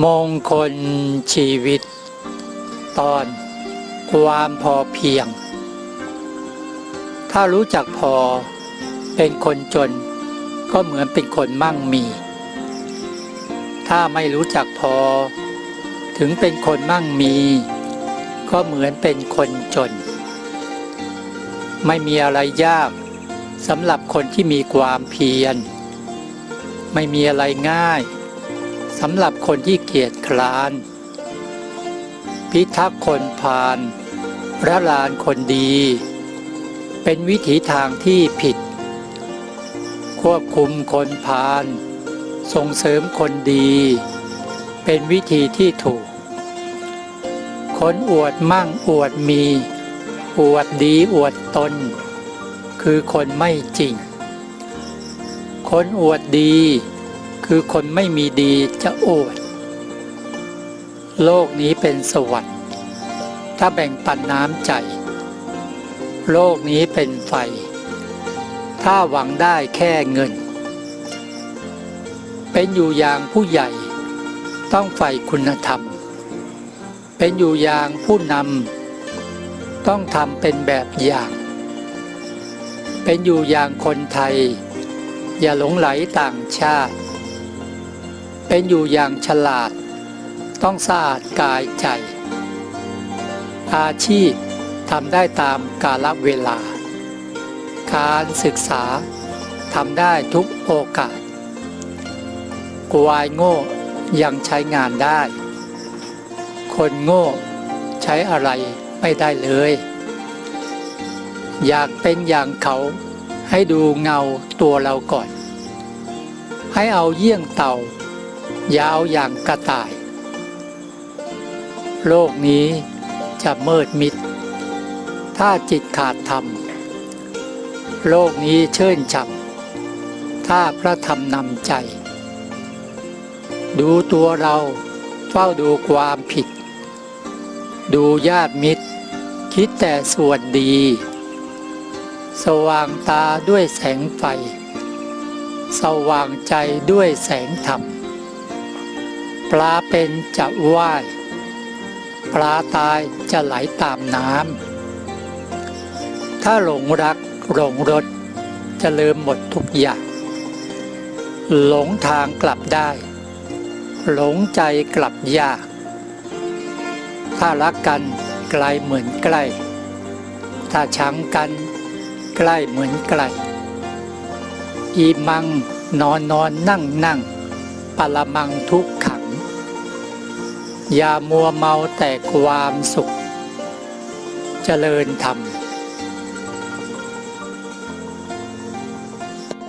มงคลชีวิต ตอน ความพอเพียง ถ้ารู้จักพอเป็นคนจนก็เหมือนเป็นคนมั่งมี ถ้าไม่รู้จักพอ ถึงเป็นคนมั่งมี ก็เหมือนเป็นคนจน ไม่มีอะไรยากสำหรับคนที่มีความเพียร ไม่มีอะไรง่าย สำหรับคนที่เกียจคร้าน พิทักษ์คนพาลระลานคนดี เป็นวิถีทางที่ผิด ควบคุมคนพาลส่งเสริมคนดี เป็นวิธีที่ถูก คนอวดมั่งอวดมี อวดดีอวดตน คือคนไม่จริง คนอวดดี คือคนไม่มีดีจะโอด โลกนี้เป็นสวรรค์ ถ้าแบ่งปันน้ำใจ โลกนี้เป็นไฟ ถ้าหวังได้แค่เงิน เป็นอยู่อย่างผู้ใหญ่ ต้องใฝ่คุณธรรม เป็นอยู่อย่างผู้นำต้องทำเป็นแบบอย่าง เป็นอยู่อย่างคนไทยอย่าหลงไหลต่างชาติ เป็นอยู่อย่างฉลาด ต้องสะอาดกายใจ อาชีพทำได้ตามกาลเวลา การศึกษาทำได้ทุกโอกาสกวายโง่ยังใช้งานได้ คนโง่ใช้อะไรไม่ได้เลย อยากเป็นอย่างเขาให้ดูเงาตัวเราก่อน ให้เอาเยี่ยงเต่า ยาวอย่างกระต่าย โลกนี้จะมืดมิด ถ้าจิตขาดธรรม โลกนี้เชิญฉับถ้าพระธรรมนำใจ ดูตัวเราเฝ้าดูความผิด ดูญาติมิตร คิดแต่ส่วนดี สว่างตาด้วยแสงไฟ สว่างใจด้วยแสงธรรม ปลาเป็นจะว่าย ปลาตายจะไหลตามน้ำถ้าหลงรักหลงรถจะลืมหมดทุกอย่าง หลงทางกลับได้ หลงใจกลับยาก ถ้ารักกันไกลเหมือนใกล้ ถ้าชังกันใกล้เหมือนไกล อีมังนอนนอนนั่งนั่งปรมังทุกข อย่ามัวเมาแต่ความสุข เจริญธรรม